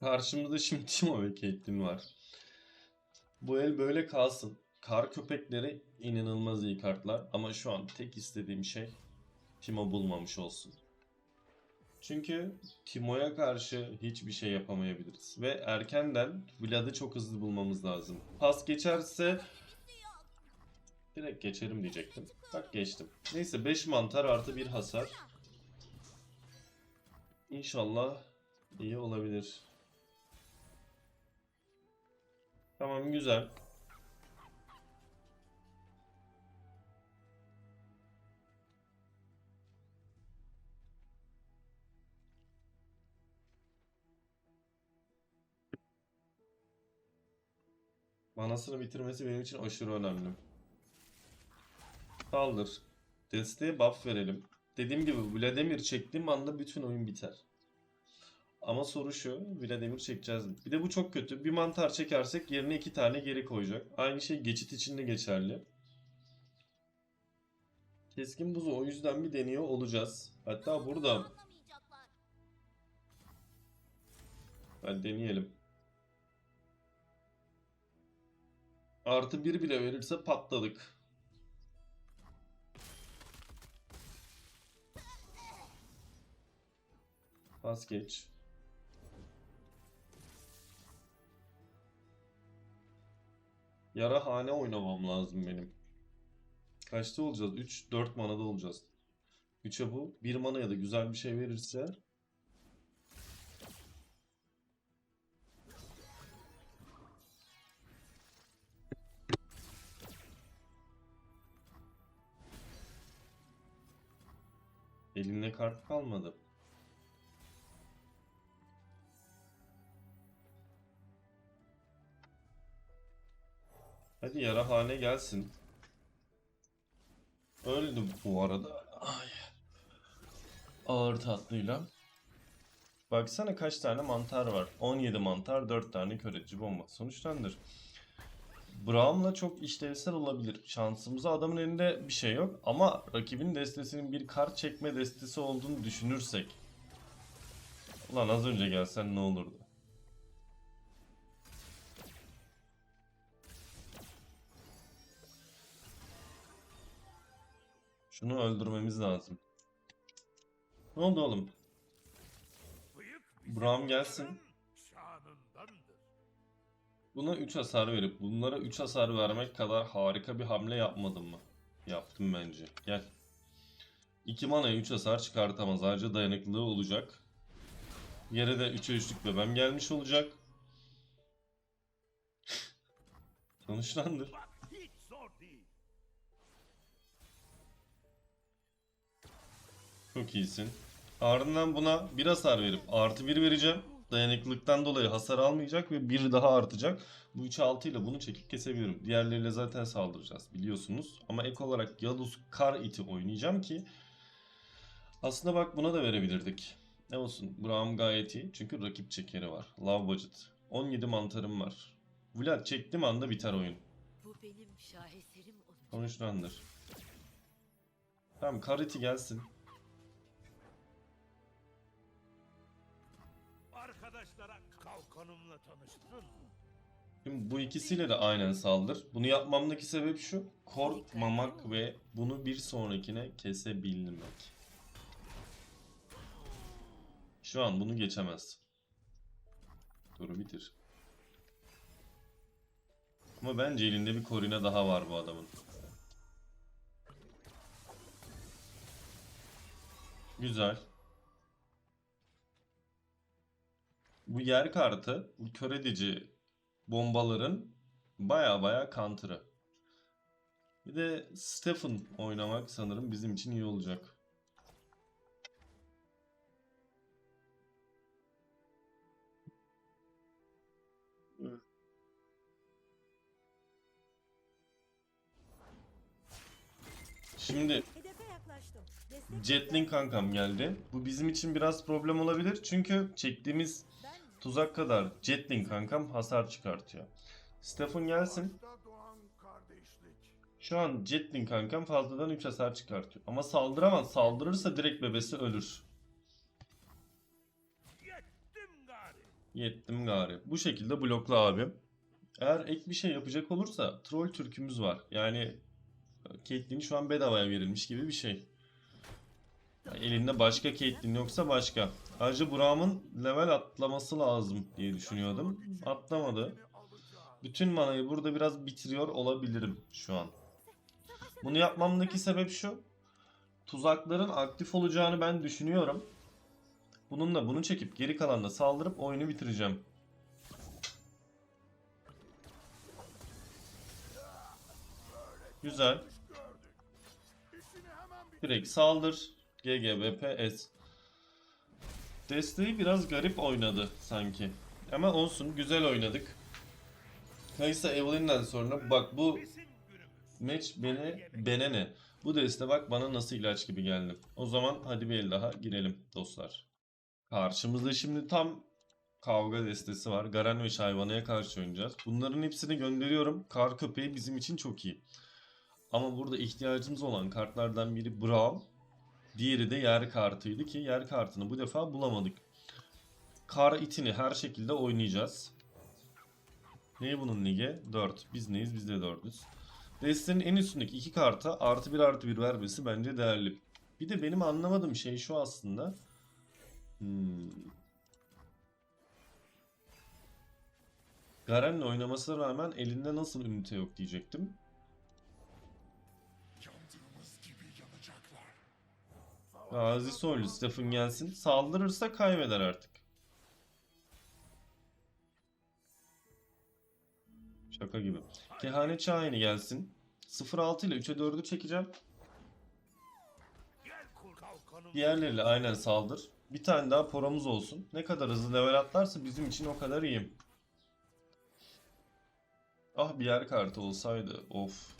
Karşımızda şimdi Timo ve Caitlyn var. Bu el böyle kalsın. Kar köpekleri inanılmaz iyi kartlar ama şu an tek istediğim şey Timo bulmamış olsun. Çünkü Timo'ya karşı hiçbir şey yapamayabiliriz. Ve erkenden Vlad'ı çok hızlı bulmamız lazım. Pas geçerse direkt geçerim diyecektim. Bak geçtim. Neyse 5 mantar artı 1 hasar. İnşallah iyi olabilir. Tamam güzel. Manasını bitirmesi benim için aşırı önemli. Kaldır. Desteğe buff verelim. Dediğim gibi Vladimir çektiğim anda bütün oyun biter. Ama soru şu, Vladimir çekeceğiz mi? Bir de bu çok kötü. Bir mantar çekersek yerine iki tane geri koyacak. Aynı şey geçit için de geçerli. Keskin buzu o yüzden bir deniyor olacağız. Hatta burada hadi deneyelim. Artı bir bile verirse patladık. Pas geç. Yara hane oynamam lazım benim. Kaçta olacağız? 3 4 manada olacağız. 3'e bu. 1 mana ya da güzel bir şey verirse elinde kart kalmadı. Hadi yara hane gelsin. Öldüm bu arada. Ay. Ağır tatlıyla. Baksana kaç tane mantar var. 17 mantar, 4 tane köreci bomba. Sonuçlandır. Braum'la çok işlevsel olabilir. Şansımıza adamın elinde bir şey yok. Ama rakibin destesinin bir kart çekme destesi olduğunu düşünürsek. Ulan az önce gelsen ne olurdu? Şunu öldürmemiz lazım. Ne oldu oğlum? Braum gelsin. Buna 3 hasar verip bunlara 3 hasar vermek kadar harika bir hamle yapmadım mı? Yaptım bence. Gel. 2 manaya 3 hasar çıkartamaz. Ayrıca dayanıklılığı olacak. Yere de 3'e 3'lük bebem gelmiş olacak. Sonuçlandır. Çok iyisin. Ardından buna bir hasar verip artı 1 vereceğim. Dayanıklılıktan dolayı hasar almayacak ve bir daha artacak. Bu 3'e 6 ile bunu çekip kesebilirim. Diğerleriyle zaten saldıracağız biliyorsunuz. Ama ek olarak Yalus Kar iti oynayacağım ki aslında bak buna da verebilirdik. Ne olsun Braum gayet iyi çünkü rakip çekeri var. Love budget. 17 mantarım var. Vlad çektiğim anda biter oyun. Bu benim şaheserim olacak. Sonuçlandır. Tamam Kariti gelsin. Kalkanımla tanıştın? Şimdi bu ikisiyle de aynen saldır. Bunu yapmamdaki sebep şu. Korkmamak ve bunu bir sonrakine kesebilmek. Şu an bunu geçemez. Turu bitir. Ama bence elinde bir korine daha var bu adamın. Güzel. Bu yer kartı, bu kör edici bombaların baya baya counter'ı. Bir de Stephen oynamak sanırım bizim için iyi olacak. Şimdi Jetlink kankam geldi. Bu bizim için biraz problem olabilir. Çünkü çektiğimiz tuzak kadar Jetlink kankam hasar çıkartıyor. Stephen gelsin. Şu an Jetlink kankam fazladan 3 hasar çıkartıyor. Ama saldıramaz. Saldırırsa direkt bebesi ölür. Yettim gari. Yettim gari. Bu şekilde blokla abi. Eğer ek bir şey yapacak olursa troll türkümüz var. Yani Caitlyn şu an bedavaya verilmiş gibi bir şey. Elinde başka Caitlyn yoksa başka. Ayrıca Braum'un level atlaması lazım diye düşünüyordum. Atlamadı. Bütün manayı burada biraz bitiriyor olabilirim şu an. Bunu yapmamdaki sebep şu. Tuzakların aktif olacağını ben düşünüyorum. Bununla bunu çekip geri kalanla saldırıp oyunu bitireceğim. Güzel. Direkt saldır. GGBPS. Desteği biraz garip oynadı sanki. Ama olsun güzel oynadık. Kaysa Evelyn'den sonra bak bu. Match beni bene ne? Bu deste bak bana nasıl ilaç gibi geldi. O zaman hadi bir el daha girelim dostlar. Karşımızda şimdi tam kavga destesi var. Garen ve Şayvana'ya karşı oynayacağız. Bunların hepsini gönderiyorum. Kar köpeği bizim için çok iyi. Ama burada ihtiyacımız olan kartlardan biri Braum. Diğeri de yer kartıydı ki yer kartını bu defa bulamadık. Kar itini her şekilde oynayacağız. Ne bunun ligi? 4. Biz neyiz? Biz de 4'üz. Destenin en üstündeki iki karta artı bir artı bir vermesi bence değerli. Bir de benim anlamadığım şey şu aslında. Hmm. Garen'le oynamasına rağmen elinde nasıl ünite yok diyecektim. Gazi Soylu, Stephen gelsin. Saldırırsa kaybeder artık. Şaka gibi. Kehanet Şahin'i gelsin. 0-6 ile 3'e 4'ü çekeceğim. Diğerleriyle aynen saldır. Bir tane daha poromuz olsun. Ne kadar hızlı level atlarsa bizim için o kadar iyi. Ah bir yer kartı olsaydı. Of.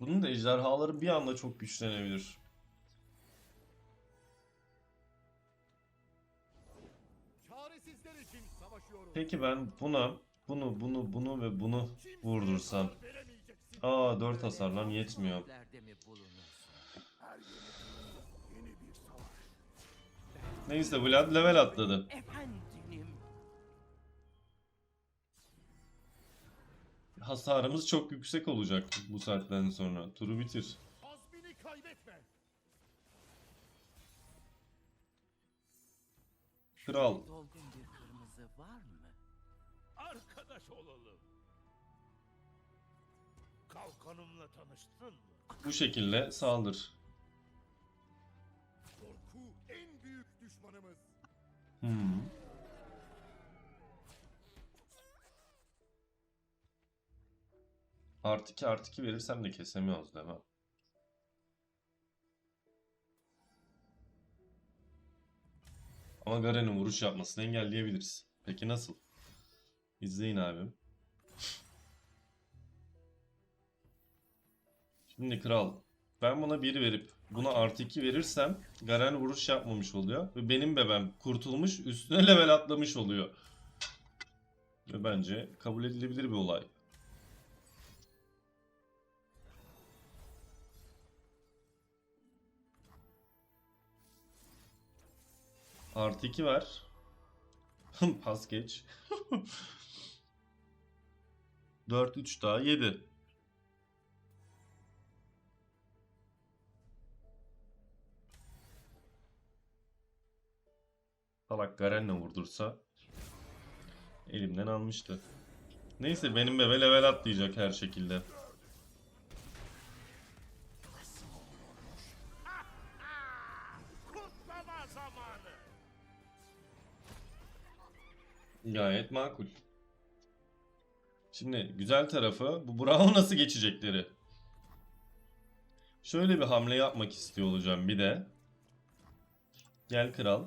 Bunun da ejderhaları bir anda çok güçlenebilir. Çaresizler için savaşıyorum. Peki ben buna, bunu, bunu, bunu ve bunu vurdursam. Aa 4 hasar lan yetmiyor. Nerede mi bulunursun? yeni bir savaş. Neyse Vlad level atladı. Efendim. Hasarımız çok yüksek olacak bu saatten sonra. Turu bitir. Azmini kaybetme. Kral. Dolgun bir kırmızı var mı? Arkadaş olalım. Kalkanımla tanıştın mı? Bu şekilde saldır. Korku en büyük düşmanımız. Hmm. Artı 2 artı 2 verirsem de kesemiyoruz değil mi? Ama Garen'in vuruş yapmasını engelleyebiliriz. Peki nasıl? İzleyin abim. Şimdi kral. Ben buna 1 verip buna artı 2 verirsem Garen vuruş yapmamış oluyor. Ve benim bebem kurtulmuş üstüne level atlamış oluyor. Ve bence kabul edilebilir bir olay. Artı 2 ver. Pas geç. 4 3 daha 7. Salak Garen'le vurdursa elimden almıştı. Neyse benim bebe level atlayacak her şekilde. Gayet makul. Şimdi güzel tarafı bu Brown nasıl geçecekleri. Şöyle bir hamle yapmak istiyor olacağım bir de. Gel kral.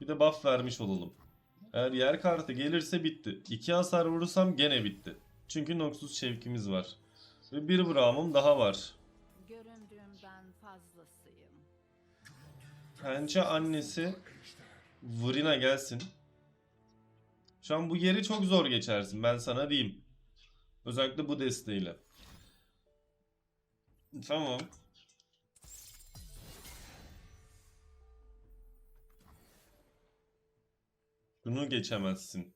Bir de buff vermiş olalım. Eğer yer kartı gelirse bitti. 2 hasar vurursam gene bitti. Çünkü Noxus şevkimiz var. Ve bir Braum'um daha var. Göründüğümden fazlasıyım. Pençe annesi Vrina gelsin. Şu an bu yeri çok zor geçersin ben sana diyeyim. Özellikle bu desteğiyle. Tamam. Bunu geçemezsin.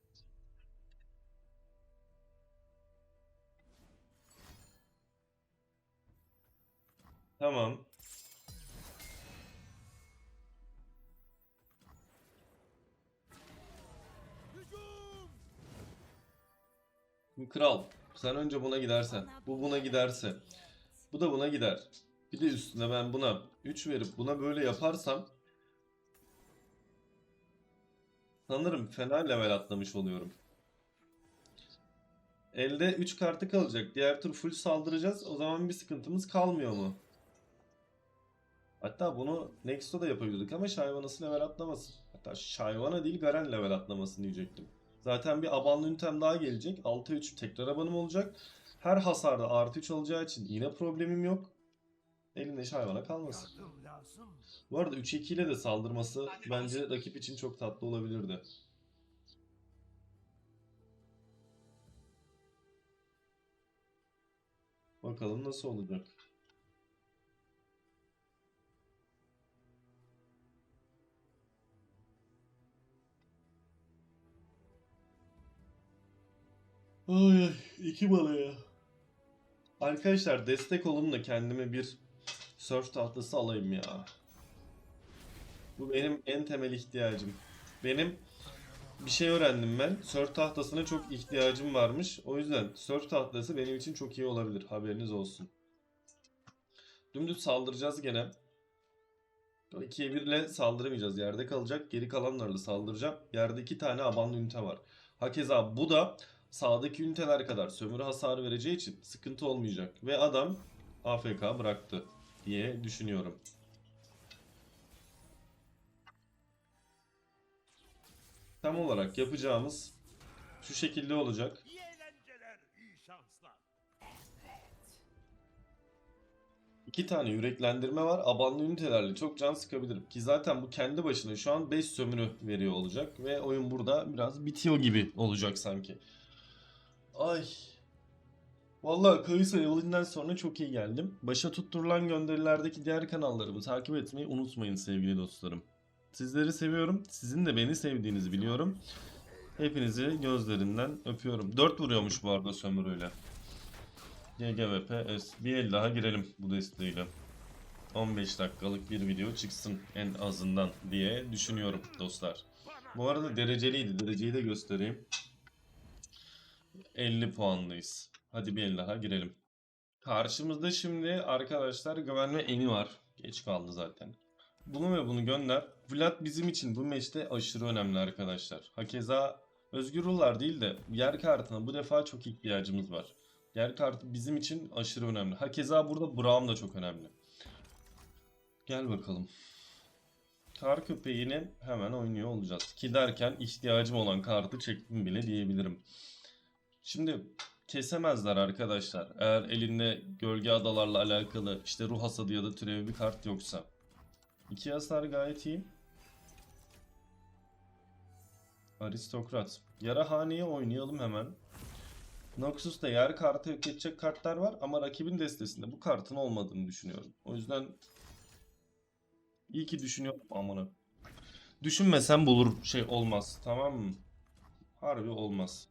Tamam. Kral, sen önce buna gidersen, bu buna giderse, bu da buna gider. Bir de üstüne ben buna 3 verip buna böyle yaparsam sanırım fena level atlamış oluyorum. Elde 3 kartı kalacak. Diğer tur full saldıracağız. O zaman bir sıkıntımız kalmıyor mu? Hatta bunu Next'ta da yapabilirdik ama Shyvana'sı level atlamasın. Hatta Shyvana değil Garen level atlamasın diyecektim. Zaten bir abanlı üntem daha gelecek. 6'ya 3 tekrar abanım olacak. Her hasarda artı 3 alacağı için yine problemim yok. Elinde Shyvana kalmasın. Bu arada 3-2 ile de saldırması bence rakip için çok tatlı olabilirdi. Bakalım nasıl olacak. Ay iki bana ya. Arkadaşlar destek olun da kendime bir surf tahtası alayım ya. Bu benim en temel ihtiyacım. Benim bir şey öğrendim ben. Surf tahtasına çok ihtiyacım varmış. O yüzden surf tahtası benim için çok iyi olabilir. Haberiniz olsun. Dümdüz saldıracağız gene. 2'ye 1 ile saldıramayacağız. Yerde kalacak. Geri kalanlarla saldıracağım. Yerde iki tane abanlı ünite var. Hakeza bu da sağdaki üniteler kadar sömürü hasarı vereceği için sıkıntı olmayacak. Ve adam AFK bıraktı diye düşünüyorum. Tam olarak yapacağımız şu şekilde olacak. İyi eğlenceler, iyi şanslar. İki tane yüreklendirme var. Abanlı ünitelerle çok can sıkabilirim. Ki zaten bu kendi başına şu an 5 sömürü veriyor olacak. Ve oyun burada biraz bitiyor gibi olacak sanki. Ay. Vallahi Kayısı Evelyn'den sonra çok iyi geldim. Başa tutturulan gönderilerdeki diğer kanallarımı takip etmeyi unutmayın sevgili dostlarım. Sizleri seviyorum. Sizin de beni sevdiğinizi biliyorum. Hepinizi gözlerinden öpüyorum. 4 vuruyormuş bu arada sömürüyle. GGVP S. Bir el daha girelim bu desteğiyle. 15 dakikalık bir video çıksın en azından diye düşünüyorum dostlar. Bu arada dereceliydi. Dereceyi de göstereyim. 50 puandayız. Hadi bir el daha girelim. Karşımızda şimdi arkadaşlar güvenme eni var. Geç kaldı zaten. Bunu ve bunu gönder. Vlad bizim için bu meşte aşırı önemli arkadaşlar. Hakeza Özgür Ruhlar değil de yer kartına bu defa çok ihtiyacımız var. Yer kartı bizim için aşırı önemli. Hakeza burada Braum da çok önemli. Gel bakalım. Kar köpeğini hemen oynuyor olacağız. Ki derken ihtiyacım olan kartı çektim bile diyebilirim. Şimdi kesemezler arkadaşlar. Eğer elinde gölge adalarla alakalı işte ruh hasadı ya da türevi bir kart yoksa. İki hasar gayet iyi. Aristokrat. Yara haneye oynayalım hemen. Noxus'ta yer kartı yok edecek kartlar var ama rakibin destesinde bu kartın olmadığını düşünüyorum. O yüzden iyi ki düşünüyorum amına. Düşünmesem bulur şey olmaz tamam mı? Harbi olmaz.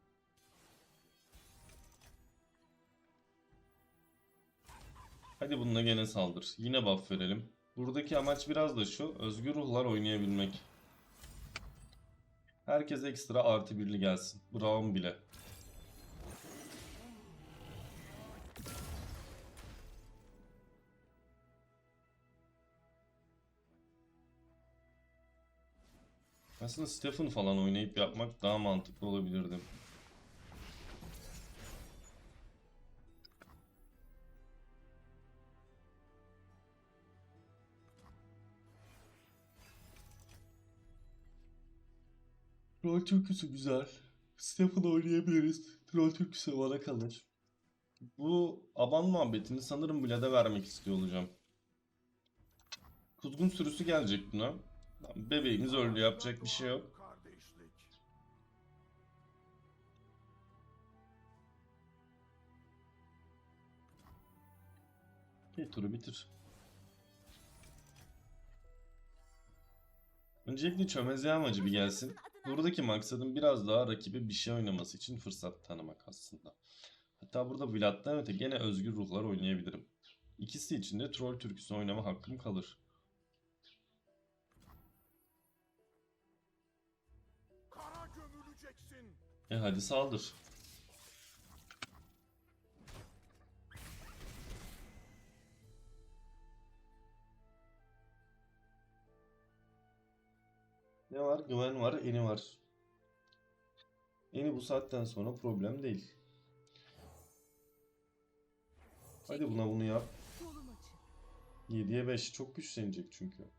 Hadi bununla gene saldır. Yine buff verelim. Buradaki amaç biraz da şu. Özgür ruhlar oynayabilmek. Herkes ekstra artı birli gelsin. Braum bile. Aslında Stephen falan oynayıp yapmak daha mantıklı olabilirdi. Troll türküsü güzel. Stephen oynayabiliriz. Troll türküsü bana kalır. Bu aban muhabbetini sanırım Vlad'a vermek istiyor olacağım. Kuzgun sürüsü gelecek buna. Bebeğimiz öldü yapacak bir şey yok. Bir turu bitir. Öncelikle çömez yağmacı bir gelsin. Buradaki maksadım biraz daha rakibe bir şey oynaması için fırsat tanımak aslında. Hatta burada Vlad'dan öte gene özgür ruhlar oynayabilirim. İkisi için de troll türküsü oynama hakkım kalır. E hadi saldır. Ne var? Güven var, eni var. Eni bu saatten sonra problem değil. Hadi buna bunu yap. Yolum açık. 7'ye 5 çok güçlenecek çünkü.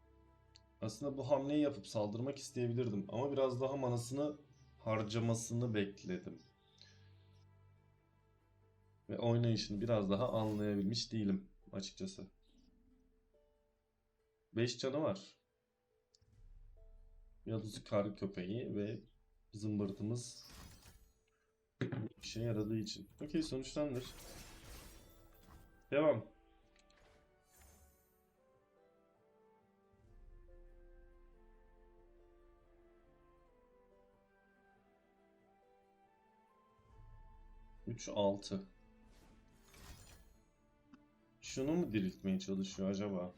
Aslında bu hamleyi yapıp saldırmak isteyebilirdim ama biraz daha manasını harcamasını bekledim. Ve oynayışını biraz daha anlayabilmiş değilim açıkçası. 5 canı var. Yıldızı kar köpeği ve zımbırtımız işe yaradığı için. Okey sonuçlandır. Devam. Üç altı. Şunu mu diriltmeye çalışıyor acaba?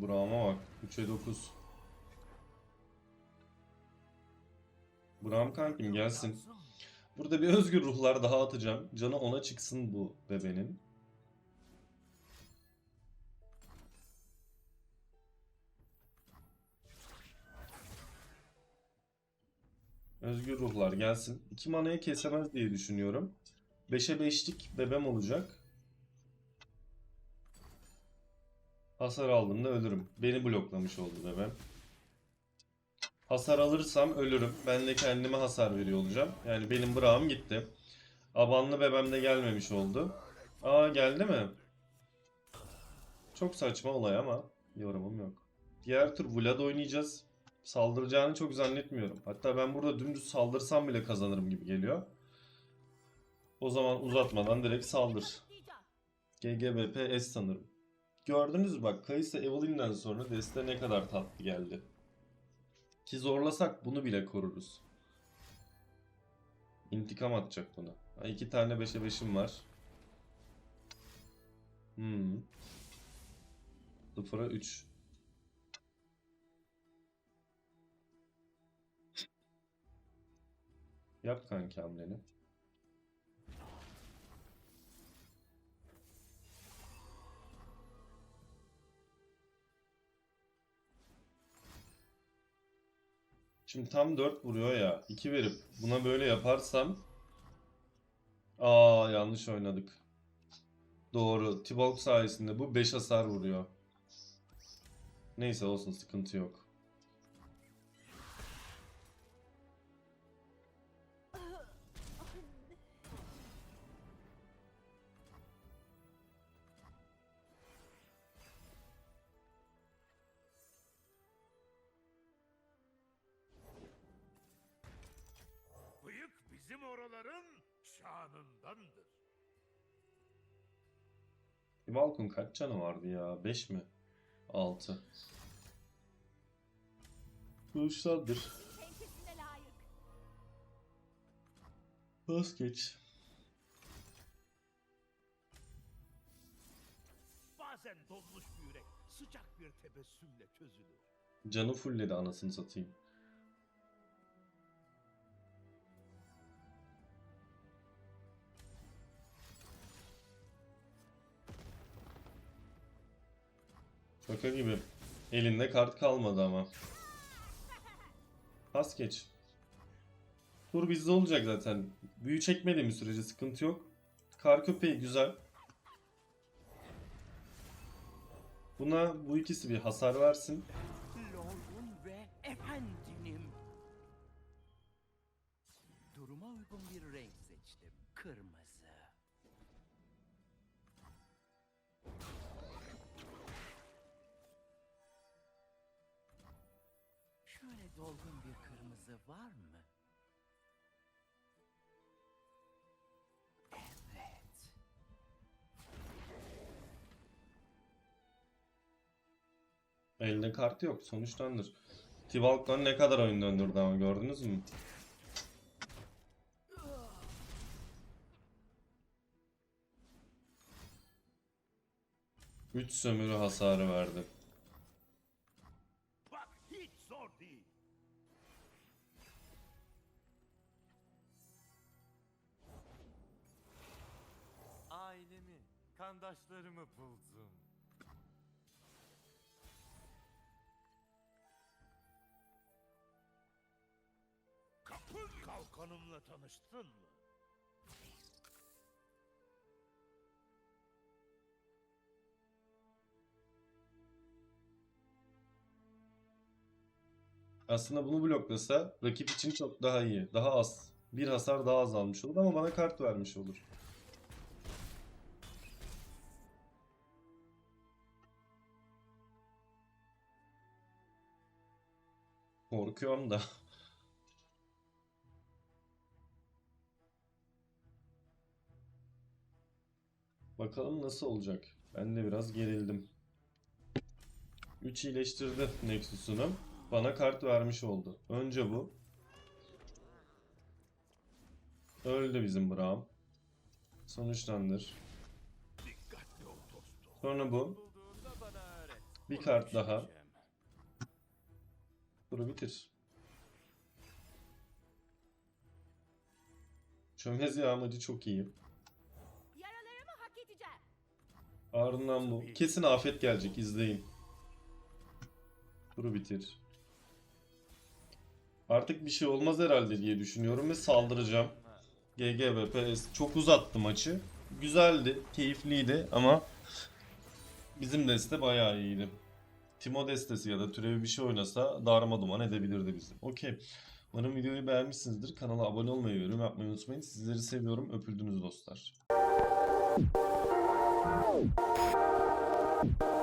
Burak'ıma bak. 3'e 9. Burak'ım kankim gelsin. Burada bir özgür ruhlar daha atacağım. Canı ona çıksın bu bebenin. Özgür ruhlar gelsin. 2 manayı kesemez diye düşünüyorum. 5'e 5'lik bebem olacak. Hasar aldığımda ölürüm. Beni bloklamış oldu bebem. Hasar alırsam ölürüm. Ben de kendime hasar veriyor olacağım. Yani benim Braum gitti. Abanlı bebem de gelmemiş oldu. Aa geldi mi? Çok saçma olay ama yorumum yok. Diğer tur Vlad oynayacağız. Saldıracağını çok zannetmiyorum. Hatta ben burada dümdüz saldırsam bile kazanırım gibi geliyor. O zaman uzatmadan direkt saldır. GGBP S sanırım. Gördünüz mü bak Kayısı Evelyn'den sonra deste ne kadar tatlı geldi. Ki zorlasak bunu bile koruruz. İntikam atacak buna. Ha, iki tane 5'e 5'im var. Hmm. 0'a 3. Yap kanki hamleni. Şimdi tam 4 vuruyor ya. 2 verip buna böyle yaparsam Aa yanlış oynadık. Doğru. T-Bulk sayesinde bu 5 hasar vuruyor. Neyse olsun sıkıntı yok. Şanındandır. T-Bulk'un kaç canı vardı ya? 5 mi? 6. Kılıçlardır. Bas geç. Bazen donmuş bir yürek sıcak bir tebessümle çözülür. Canı fullledi anasını satayım. Şaka gibi. Elinde kart kalmadı ama. Pas geç. Tur bizde olacak zaten. Büyü çekmediğimiz sürece sıkıntı yok. Kar köpeği güzel. Buna bu ikisi bir hasar versin. Duruma uygun bir renk seçtim. Kırmızı. Elde kart yok. Sonuçtandır. Tivalk'tan ne kadar oyun döndürdü ama gördünüz mü? Üç sömürü hasarı verdi. Ailemi, kandaşlarımı buldum. Kalkanımla tanıştın mı? Aslında bunu bloklasa rakip için çok daha iyi. Daha az. Bir hasar daha azalmış olur ama bana kart vermiş olur. Korkuyorum da. Bakalım nasıl olacak. Ben de biraz gerildim. 3 iyileştirdi Nexus'unu. Bana kart vermiş oldu. Önce bu. Öldü bizim Braum. Sonuçlandır. Sonra bu. Bir kart daha. Bunu bitir. Çömez yağmacı çok iyi. Ardından bu. Kesin afet gelecek izleyin. Turu bitir. Artık bir şey olmaz herhalde diye düşünüyorum ve saldıracağım. GGVPS çok uzattı maçı. Güzeldi, keyifliydi ama bizim deste bayağı iyiydi. Timo destesi ya da türevi bir şey oynasa darma duman edebilirdi bizi. Okey. Umarım videoyu beğenmişsinizdir. Kanala abone olmayı ve yorum yapmayı unutmayın. Sizleri seviyorum. Öpüldünüz dostlar. Oh!